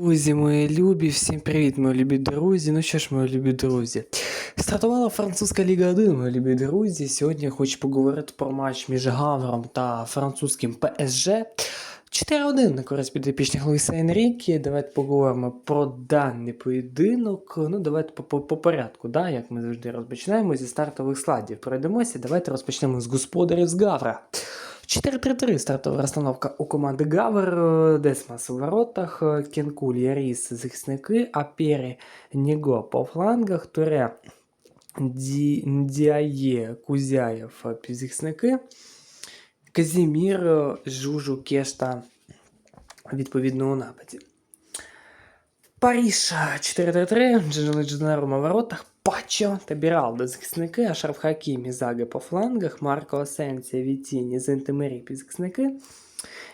Друзі, мої любі, всім привіт, мої любі друзі. Ну що ж, мої любі друзі. Стартувала французька Ліга 1, мої любі друзі. Сьогодні я хочу поговорити про матч між Гавром та французьким ПСЖ. 4-1 на користь підопічних Луїса Енрікі. Давайте поговоримо про даний поєдинок. Ну, давайте по, по, по порядку, да? як ми завжди розпочинаємо зі стартових складів. Пройдемося. Давайте розпочнемо з господарів з Гавра. 4-3-3 стартова розстановка у команди Гавер, е, Десмас у воротах, е, Кенкуль, Яріс, захисники, Апері, Ніго по флангах, Туре, Ді, Діає, Кузяєв, е, півзахисники, Казімір, Жужу, Кешта, відповідно у нападі. Паріж 4-3-3, Джанжели Дженером у воротах, Пачо та Біралдо захисники, Ашраф Хакімі, Заги по флангах, Марко Асенсія, Вітіні, Зентимері захисники,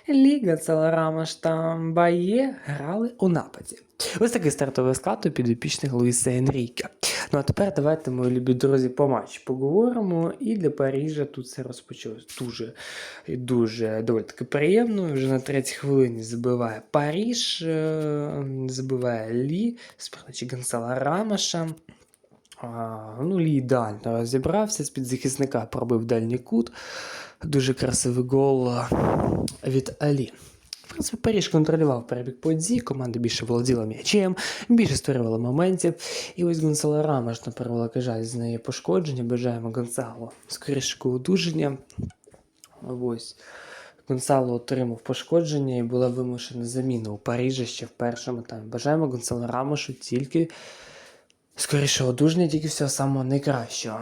Ліга, Целарамаш та Бає грали у нападі. Ось такий стартовий склад у підопічних Луїса Енріка. Ну а тепер давайте, мої любі друзі, по матчі поговоримо. І для Парижа тут це розпочалось дуже дуже доволі таки приємно. Вже на третій хвилині забиває Паріж, е, забиває Лі передачі Гонсала Рамаша. Ну, ідеально розібрався з-під захисника, пробив дальній кут. Дуже красивий гол від Алі. В принципі, Паріж контролював перебіг подій, команда більше володіла м'ячем, більше створювала моментів. І ось Гонсало Рамаш на жаль з неї пошкодження. Бажаємо Гонсало скорішого одужання. Ось. Гонсало отримав пошкодження і була вимушена заміна у Парижі ще в першому таймі. Бажаємо Гонсало Рамошу тільки скоріше одужання, тільки всього самого найкращого.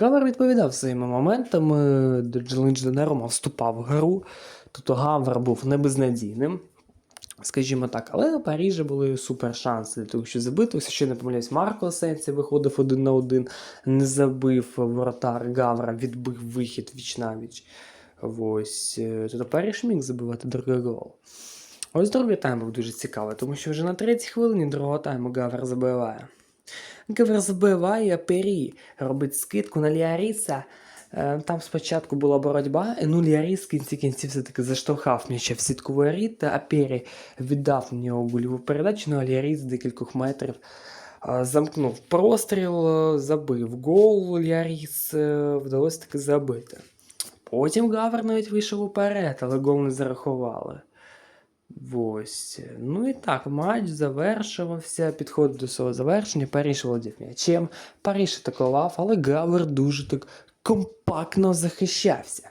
Гавер відповідав своїми моментами, Джелинч Денерома вступав в гру. Тобто Гавер був не безнадійним, скажімо так, але у Парижі були супер шанси для того, щоб забити. Ще не помиляюсь, Марко Сенсі виходив один на один, не забив воротар Гавра, відбив вихід віч навіч. Ось, е, тобто Париж міг забивати другий гол. Ось другий тайм був дуже цікавий, тому що вже на третій хвилині другого тайму Гавер забиває. Гавер забиває Пері, робить скидку на Ліаріса. Е, Там спочатку була боротьба, ну Ліаріс в кінці кінців все-таки заштовхав м'яча в сітку воріт, а Пері віддав на нього гольову передачу, ну а Ліаріс декількох метрів е, замкнув простріл, е, забив гол Ліаріс, вдалося таки забити. Потім Гавер навіть вийшов уперед, але гол не зарахували. Ось. Ну і так, матч завершувався, підходив до свого завершення, Паріж володів м'ячем, Паріж атакував, але Гавер дуже так компактно захищався.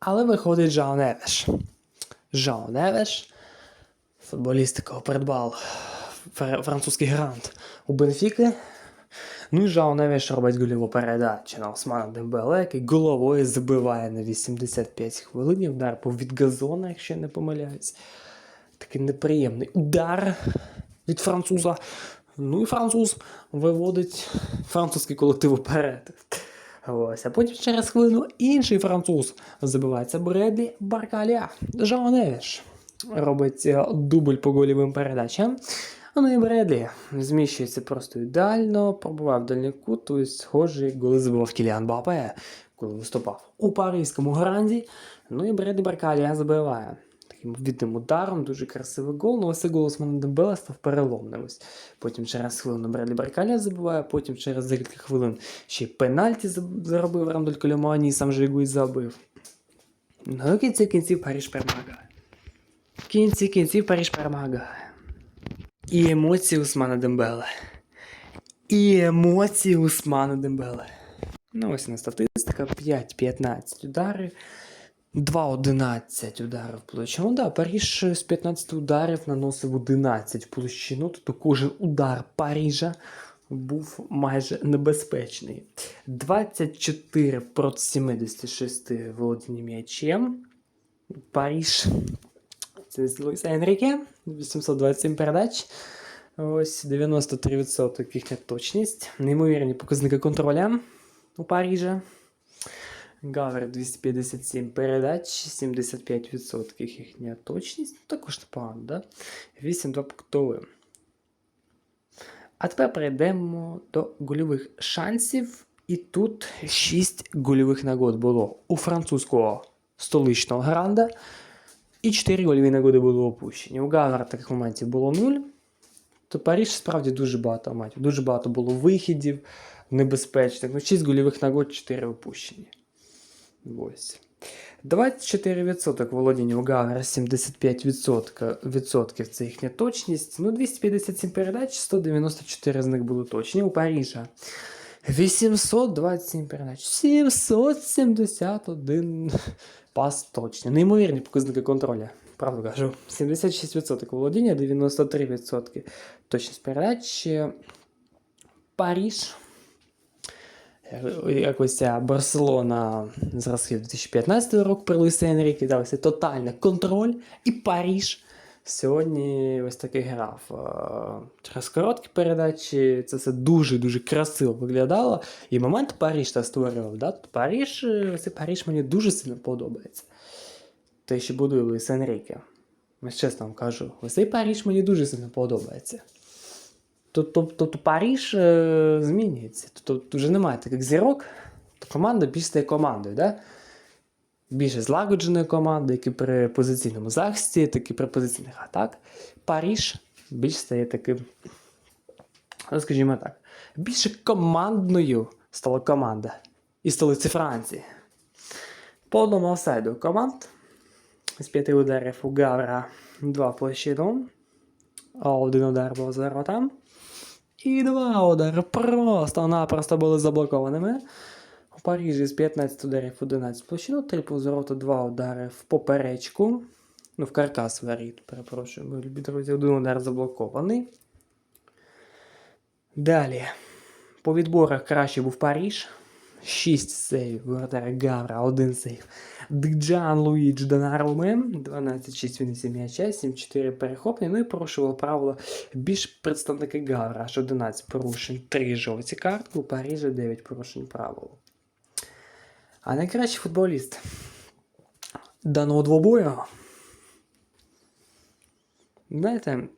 Але виходить Жао Невеш. Жао Невеш, футболіст, якого придбав французький грант у Бенфіки. Ну і Жао Невеш робить гольову передачу на Османа Дембеле, який головою забиває на 85 хвилин. Удар був від газона, якщо я не помиляюсь. Такий неприємний удар від француза. Ну і француз виводить французький колектив уперед. Ось, а потім через хвилину інший француз забивається Бредлі Баркаля. Жао Невіш робить е, дубль по голівим передачам. Ну і Бредлі зміщується просто ідеально, пробував дальній кут, тобто схожий голи забивав Кіліан Бапе, коли виступав у паризькому гранді. Ну і Бредлі Баркаля забиває таким відним ударом, дуже красивий гол. Ну, ось цей гол Османа став переломним. Ось. Потім через хвилину Бредлі Баркаля забиває, потім через декілька хвилин ще й пенальті заробив Рандоль Колямані і сам же його забив. Ну, в кінці кінців Париж перемагає. В кінці кінців Париж перемагає. І емоції Усмана Дембеле. І емоції Усмана Дембеле. Ну, ось на статистика: 5-15 ударів. 2-11 ударів в площину. Ну да, Паріж з 15 ударів наносив 11 в площину, тобто кожен удар Парижа був майже небезпечний. 24 проти 76 володіння м'ячем. Паріж. Це Луїса Енріке. 827 передач. Ось 93% їхня точність. Неймовірні показники контроля у Парижа. Гавер 257 передач, 75% їхня точність. Ну, також непогано, да? 8-2 пунктовим. А тепер перейдемо до гольових шансів. І тут 6 гольових нагод було у французького столичного гранда. І 4 гольові нагоди були опущені. У Гавра таких моментів було 0. То Паріж справді дуже багато матів. Дуже багато було вихідів небезпечних. Ну, 6 гольових нагод, 4 опущені. Ось. 24% володіння у Гавра, 75% відсотків це їхня точність. Ну, 257 передач, 194 з них були точні. У Парижа 827 передач, 771 пас точний. Неймовірні показники контроля. Правду кажу. 76% володіння, 93% точність передач. Париж. Якось ця Барселона зразків 2015 року при Луїсі Енрікі дався тотальний контроль. І Париж сьогодні ось такий грав. Е, Через короткі передачі це все дуже-дуже красиво виглядало. І момент Париж та створював. Да? Тут Париж, е, ось цей Париж мені дуже сильно подобається. Те, що будує Луїс Енріке. Ось чесно вам кажу, ось цей Париж мені дуже сильно подобається. Тобто, тобто Париж е, змінюється. Тобто вже немає таких зірок, то команда більш стає командою. Да? Більше злагодженої команди, як і при позиційному захисті, так і при позиційних атак. Париж більш стає таким, ну, скажімо так, більше командною стала команда із столиці Франції. По одному офсайду команд з п'яти ударів у Гавра два площину, один удар був за воротам. І два удари просто-напросто були заблокованими. У Парижі з 15 ударів 11 площину, 3 повзорота, 2 удари в поперечку. Ну, в каркас воріт, перепрошую, мої любі друзі, один удар заблокований. Далі. По відборах краще був Париж. 6 сейв воротаря Гавра, 1 сейв. Джан Луїдж Донаруме, 12-6 винесі м'яча, 7-4 перехоплення. Ну і порушувало правило більш представники Гавра, аж 11 порушень, 3 жовті картки, у Парижі 9 порушень правил. А найкращий футболіст даного двобою. Знаєте,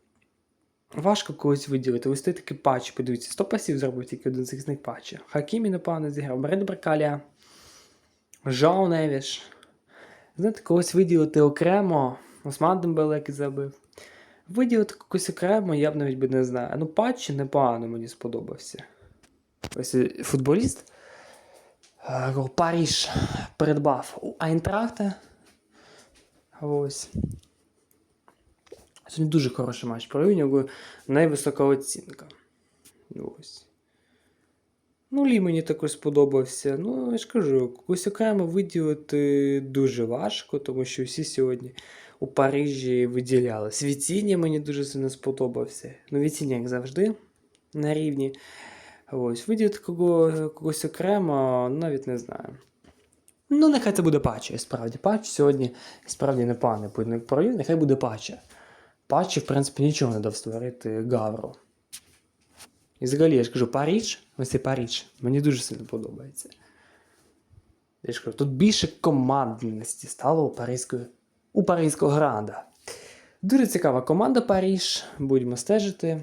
важко когось виділити. Ось той такий патч, подивіться, 100 пасів зробив тільки один з захисник патча. Хакімі, напевно, зіграв. Бред Бракаля, Жау Невіш. Знаєте, когось виділити окремо. Осман Дембеле, який забив. Виділити когось окремо, я б навіть би не знаю. Ну, патч непогано мені сподобався. Ось футболіст. Е, гол Париж придбав у Айнтрахта. Ось. Сьогодні дуже хороший матч. Провів у нього найвисока оцінка. Ось. Ну, Лі мені також сподобався. Ну, я ж кажу, когось окремо виділити дуже важко, тому що всі сьогодні у Парижі виділяли. Світіння мені дуже сильно сподобався. Ну, Вітіння, як завжди, на рівні. Ось, виділити кого, когось окремо, навіть не знаю. Ну, нехай це буде патча, справді. Патч сьогодні справді непоганий поєдинок провів, нехай буде патча. Патчі, в принципі, нічого не дав створити Гавру. І взагалі, я ж кажу, Париж, ось цей Париж, мені дуже сильно подобається. Я ж кажу, тут більше командності стало у паризького, у паризького гранда. Дуже цікава команда Париж. Будемо стежити.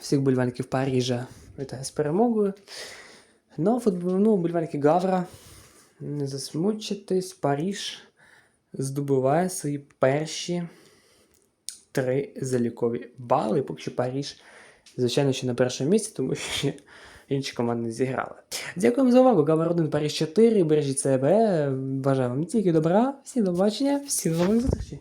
Всіх бульванків Парижа вітаю з перемогою. Ну, ну, бульванки Гавра. Не засмучитись, Париж здобуває свої перші три залікові бали. Поки що Париж, звичайно, ще на першому місці, тому що інші команди не зіграли. Дякуємо за увагу. Гавр 1 Париж 4. Бережіть себе. Бажаю вам тільки добра. Всім до побачення, всім нових зустрічей.